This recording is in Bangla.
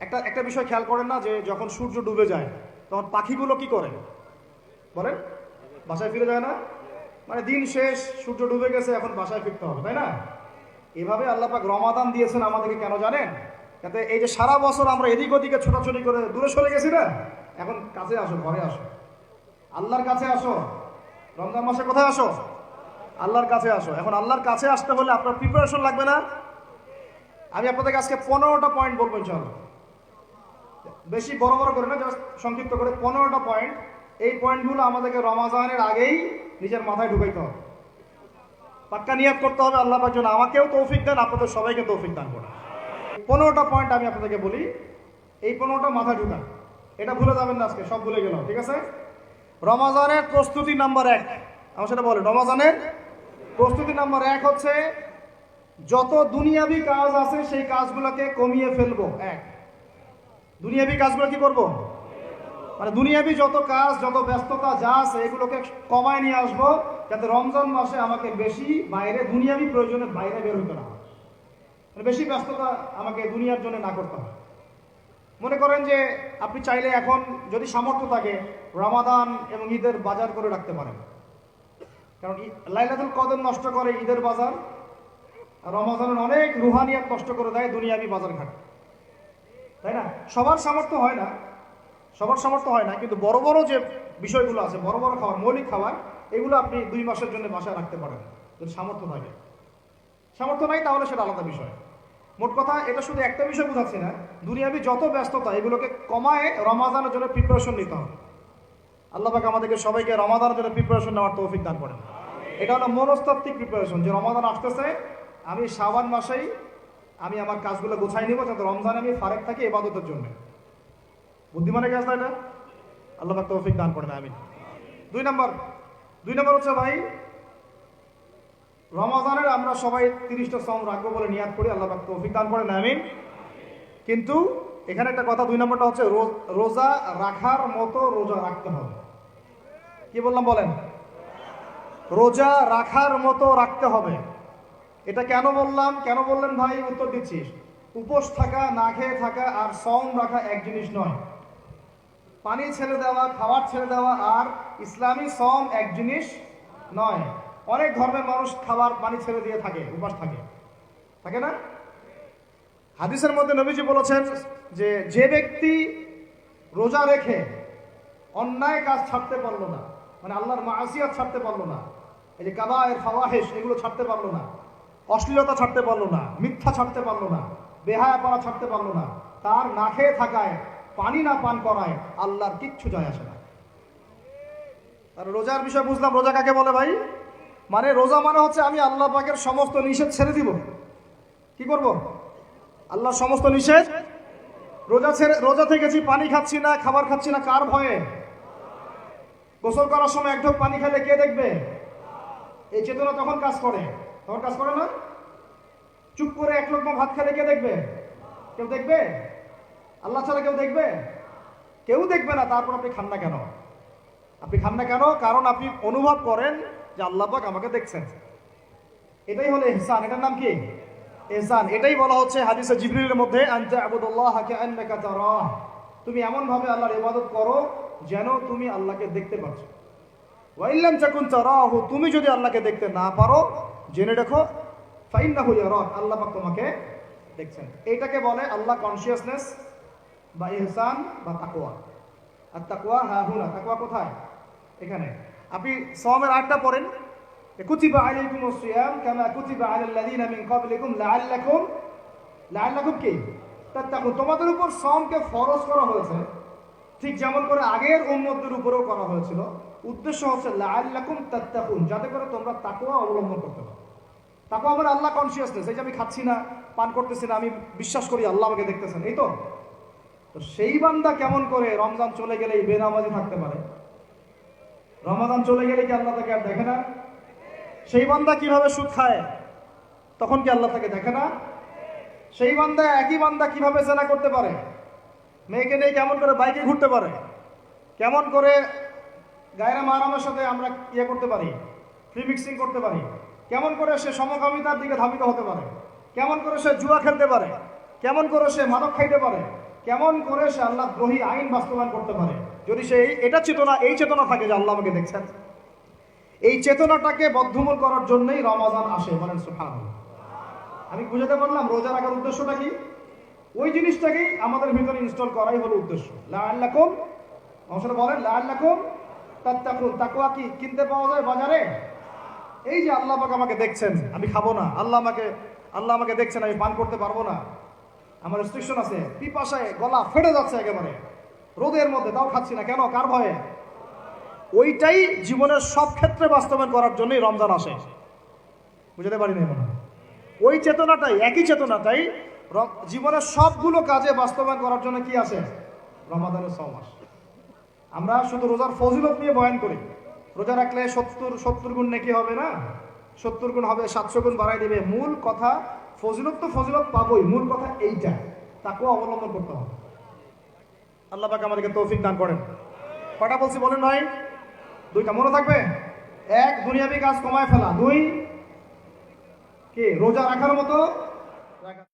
একটা একটা বিষয় খেয়াল করেন না যে যখন সূর্য ডুবে যায়, তখন পাখিগুলো কি করে? বলেন। বাসায় ফিরে যায় না? মানে দিন শেষ, সূর্য ডুবে গেছে, এখন বাসায় ফিরতে হবে, তাই না? এভাবে আল্লাহ পাক রমাদান দিয়েছেন আমাদেরকে, কেন জানেন? যাতে এই যে সারা বছর আমরা এদিক ওদিকে ছোটাছুটি করে দূরে সরে গেছি না, এখন কাছে আসো, ঘরে আসো। আল্লাহর কাছে আসো। রমজান মাসে কোথায় আসো? আল্লাহর কাছে আসো। এখন আল্লাহর কাছে আসতে হলে আপনার প্রিপারেশন লাগবে না? আমি আপনাদেরকে আজকে পনেরোটা পয়েন্ট বলব, ইনশাআল্লাহ। বেশি বড় বড় করে না জাস্ট সংক্ষিপ্ত করে পনেরোটা পয়েন্ট এই পয়েন্টগুলো আমাদেরকে রমাজানের আগেই নিজের মাথায় ঢুকাইতে হবে। পাক্কা নিয়াত করতে হবে আল্লাহ জন্য। আমাকেও তৌফিক দেন, আপনাদের সবাইকে তৌফিক দান করেন। পনেরোটা পয়েন্ট আমি আপনাদেরকে বলি, এই পনেরোটা মাথায় ঢুকান। এটা ভুলে যাবেন না আজকে, সব ভুলে গেলাম, ঠিক আছে? রমাজানের প্রস্তুতি নাম্বার এক। আমার সেটা বলেন, রমাজানের প্রস্তুতি নাম্বার এক হচ্ছে, যত দুনিয়াবি কাজ আছে, সেই কাজগুলোকে কমিয়ে ফেলব। এক। দুনিয়াবি কাজগুলো কি করব? মানে দুনিয়াবি যত কাজ, যত ব্যস্ততা যা আছে, এগুলোকে কমায় নিয়ে আসব, যাতে রমজান মাসে আমাকে বেশি বাইরে, দুনিয়াবি প্রয়োজনে বাইরে বের হতে না। মানে বেশি ব্যস্ততা আমাকে দুনিয়ার জন্য না করতে হয়। মনে করেন যে আপনি চাইলে এখন যদি সামর্থ্য থাকে, রমাদান এবং ঈদের বাজার করে রাখতে পারেন। কারণ লাইলাতুল কদর নষ্ট করে ঈদের বাজার রমাদানের অনেক রুহানিয়াত নষ্ট করে দেয় দুনিয়াবি বাজার ঘাট তাই না? সবার সামর্থ্য হয় না। সবার সামর্থ্য হয় না, কিন্তু বড় বড় যে বিষয়গুলো আছে, বড় বড় খাবার, মৌলিক খাবার, এগুলো আপনি দুই মাসের জন্য বাসায় রাখতে পারেন। যদি সামর্থ্য থাকে সামর্থ্য নাই তাহলে সেটা আলাদা বিষয়। মোট কথা, এটা শুধু একটা বিষয় বোঝাচ্ছি না, দুনিয়াবি যত ব্যস্ততা, এগুলোকে কমায় রমাদানের জন্য প্রিপারেশন নিতে হবে। আল্লাহ পাক আমাদেরকে সবাইকে রমাদানের জন্য প্রিপারেশন নেওয়ার তৌফিক দান করেন। এটা হলো মনস্তাত্ত্বিক প্রিপারেশন যে রমাদান আসতেছে, আমি শ্রাবণ মাসেই আমি আমার কাজগুলো গোছাই নিব, যাতে রমজানে আমি ফারেক থাকি এবাদতের জন্য। বুদ্ধিমানের কাজ না আল্লাহ তৌফিক দান করেন আমি দুই নম্বর দুই নম্বর হচ্ছে ভাই রমাদানের আমরা সবাই তিরিশটা সম রাখব বলে নিয়াদ করি, আল্লাহ তৌফিক দান করেন আমিন। কিন্তু এখানে একটা কথা, দুই নম্বরটা হচ্ছে রোজা রাখার মতো রোজা রাখতে হবে। কি বললাম বলেন? রোজা রাখার মতো রাখতে হবে। এটা কেন বললাম? কেন বললেন ভাই? উত্তর দিচ্ছিস উপোস থাকা, না খেয়ে থাকা আর সম রাখা এক জিনিস নয়। পানি ছেড়ে দেওয়া, খাবার ছেড়ে দেওয়া আর ইসলামী সম এক জিনিস নয়। অনেক ধর্মের মানুষ খাবার, পানি ছেড়ে দিয়ে থাকে, উপাস থাকে। থাকে না? হাদিসের মধ্যে নবীজি বলেছেন যে যে ব্যক্তি রোজা রেখে অন্যায় কাজ ছাড়তে পারল না মানে আল্লাহর মাসিয়াত ছাড়তে পারল না, এই যে কাবায়ের ফাওয়াহেশ, এগুলো ছাড়তে পারল না অশ্লীলতা ছাড়তে পারল না, মিথ্যা ছাড়তে পারল না বেহায়াপনা ছাড়তে পারল না। তার না খেয়ে থাকায়, পানি না পান করায় আল্লাহর কিচ্ছু যায় আসে না। আর রোজার বিষয় বুঝলাম, রোজা কাকে বলে ভাই? মানে রোজা মানে হচ্ছে আমি আল্লাহ পাকের সমস্ত নিষেধ ছেড়ে দিব। কি করব? আল্লাহর সমস্ত নিষেধ? রোজা ছেড়ে, রোজা থেকেছি, পানি খাচ্ছি না, খাবার খাচ্ছি না, কার ভয়ে? গোসল করার সময় এক পানি খেলে কে দেখবে? এই চেতনা তখন কাজ করে। তখন কাজ করে না? চুপ করে এক লোকমা ভাত খেলে কে দেখবে? কেউ দেখবে? আল্লাহ ছাড়া কেউ দেখবে? কেউ দেখবে না, তারপর আপনি খান না কেন? আপনি খান না কেন? কারণ আপনি অনুভব করেন যে আল্লাহ পাক আমাকে দেখছেন। এটাই হলো ইহসান। এটার নাম কি? এহসান এটাই বলা হচ্ছে হাদিসে জিবরিলের মধ্যে, আনতা আবুদুল্লাহ কাআন্নাকা তারাহ। তুমি এমন ভাবে আল্লাহর ইবাদত করো যেন তুমি আল্লাহকে দেখতে পাচ্ছ ওয়াইল্লাম চাকুন তারাহু। তুমি যদি আল্লাহকে দেখতে না পারো জেনে রেখো ফাইন রাখো ফাইন্নাহু ইয়ারাক আল্লাহ পাক তোমাকে দেখছেন। এইটাকে বলে আল্লাহ কনসিয়াসনেস বা ইহসান বা তাকওয়া। আর তাকওয়া হা হুনা, তাকওয়া কোথায়? এখানে। আপনি সওমের আটটা পড়েন কুতিবা আলাইকুম সিয়াম কামা কুতিবা আলাল লাযিনা মিন ক্বাবলিকুম লাআল্লাকুম লাআল্লাকুম কি? তাত্তাকুন। তোমাদের উপর সমকে ফরজ করা হয়েছে ঠিক যেমন করে আগের উম্মতদের উপরেও করা হয়েছিল। উদ্দেশ্য হচ্ছে, লাআল্লাকুম তাত্তাকুন, যাতে করে তোমরা তাকওয়া অবলম্বন করতে পারো। তাকওয়া মানে আল্লাহ কনসিয়াসনেস এই যে আমি খাচ্ছি না, পান করতেছি না, আমি বিশ্বাস করি আল্লাহ আমাকে দেখতেছেন, এই তো? তো সেই বান্দা কেমন করে রমজান চলে গেলেই বেনামাজি থাকতে পারে? রমাদান চলে গেলে কি আল্লাহ তাকে আর দেখে না? সেই বান্দা কীভাবে সুদ খায়, তখন কি আল্লাহ তাকে দেখে না? সেই বান্দা একই বান্দা কীভাবে জেনা করতে পারে? মেয়েকে নিয়ে কেমন করে বাইকে ঘুরতে পারে? কেমন করে গায়রা মারামের সাথে আমরা ইয়ে করতে পারি? ফ্রি মিক্সিং করতে পারি? কেমন করে সে সমকামিতার দিকে ধাবিত হতে পারে? কেমন করে সে জুয়া খেলতে পারে? কেমন করে সে মাদক খাইতে পারে? কেমন করে সে আল্লাহ দ্রোহী আইন বাস্তবায়ন করতে পারে? যদি সে এটা চেতনা, এই চেতনা থাকে যে আল্লাহ আমাকে দেখছেন। এই চেতনাটাকে বদ্ধমূল করার জন্যই রমাজান আসে বলেন সুফান আমি বুঝাতে পারলাম রোজা রাখার উদ্দেশ্যটা কি? ওই জিনিসটাকেই আমাদের ভিতরে ইনস্টল করাই হলো উদ্দেশ্য। লাল্লাকুম অংশটা বলেন লাল্লাকুম তাত্তাকুন, তাকুয়া কি? কিনতে পাওয়া যায় বাজারে? এই যে আল্লাহ পাক আমাকে দেখছেন, আমি খাব না। আল্লাহ আমাকে আল্লাহ আমাকে দেখছেন, আমি পান করতে পারব না। আমার রেস্ট্রিকশন আছে, পিপাসায় গলা ফেটে যাচ্ছে একেবারে। রোদের মধ্যে, তাও খাচ্ছি না। কেন? কার ভয়ে? ওইটাই জীবনের সব ক্ষেত্রে বাস্তবায়ন করার জন্যই রমজান আসে। বুঝতে পারি না ওই চেতনাটাই, একই চেতনাটাই জীবনের সবগুলো কাজে বাস্তবায়ন করার জন্য কি আছে? রমাদানের ছ মাস। আমরা শুধু রোজার ফজিলত নিয়ে বয়ান করি। রোজা রাখলে সত্তর সত্তর গুণ নাকি হবে না? সত্তর গুণ হবে, সাতশো গুণ বাড়াই দেবে। মূল কথা, ফজিলত তো ফজিলত পাবোই। মূল কথা এইটা। তাকেও অবলম্বন করতে হবে। আল্লাহ পাক আমাদেরকে তৌফিক দান করেন। কটা বলছি বলেন নয় দুইটা মনে থাকবে? এক, দুনিয়াবি কাজ কমায় ফেলা। দুই, কি? রোজা রাখার মতো